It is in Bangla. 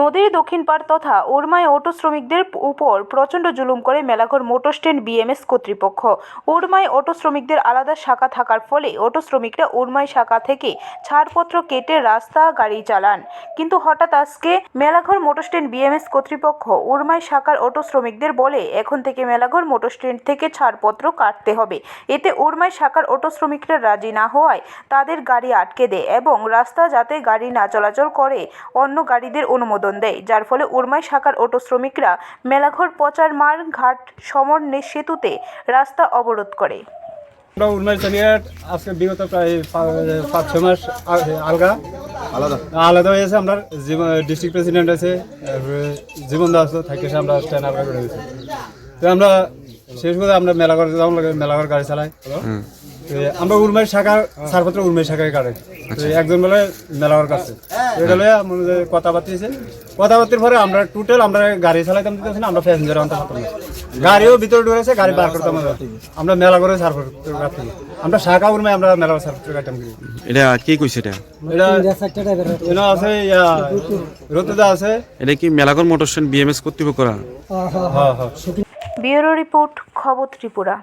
নদীর দক্ষিণ পাড় তথা ওরমায় অটো শ্রমিকদের উপর প্রচণ্ড জুলুম করে মেলাঘর মোটর স্ট্যান্ড বিএমএস কর্তৃপক্ষ। ওরমায় অটো শ্রমিকদের আলাদা শাখা থাকার ফলে অটো শ্রমিকরা ওরমাই শাখা থেকে ছাড়পত্র কেটে রাস্তা গাড়ি চালান। কিন্তু হঠাৎ আজকে মেলাঘর মোটর স্ট্যান্ড বিএমএস কর্তৃপক্ষ ওরমাই শাখার অটো শ্রমিকদের বলে, এখন থেকে মেলাঘর মোটর স্ট্যান্ড থেকে ছাড়পত্র কাটতে হবে। এতে ওরমাই শাখার অটো শ্রমিকরা রাজি না হওয়ায় তাদের গাড়ি আটকে দেয় এবং রাস্তা যাতে গাড়ি না চলাচল করে, অন্য গাড়িদের অনুমোদন দেয় যার ফলে উরমাই শাখার অটো শ্রমিকরা মেলাঘর পচার মার ঘাট সমন্বয় সেতুতে রাস্তা অবরোধ করে। আমরা উন্নয়ন চালিয়ে আজকে বিগত প্রায় পাঁচ ছয় মাস আলগা। আলাদা? আলাদা হয়েছে আমরা ডিস্ট্রিক্ট প্রেসিডেন্ট আছে জীবন দাস থাকে আমরা স্ট্যান্ড আলাদা করে দিয়েছি। তো আমরা শেষ করে আমরা মেলা করে যাওয়ার লাগে মেলাঘর গাড়ি চালাই। আমরা উর্মাই শাখার ছাড়পত্র উর্মাই শাখায় কাটে। একজন বলে মেলাঘর কাছে। এটা লয়ে আমাদের কথাবার্তা হয়েছে কথাবার্তার পরে আমরা টোটাল আমরা গাড়ি চালাইতাম দিতেছি না আমরা প্যাসেঞ্জার আনতে পারতাম না গাড়িও ভিতরে ঢুকেছে গাড়ি বার করতাম। আমরা মেলা করে ছাড়পত্র কাটতাম আমরা শাখা উর্মাই আমরা মেলা ছাড়পত্র কাটতাম কি এটা কি কইছে এটা? এটা আছে ইয়া রতুদা আছে। এটা কি মেলাগর মোটর স্ট্যান্ড বিএমএস কর্তৃপক্ষ করা? হ্যাঁ হ্যাঁ। ব্যুরো রিপোর্ট খবর ত্রিপুরা।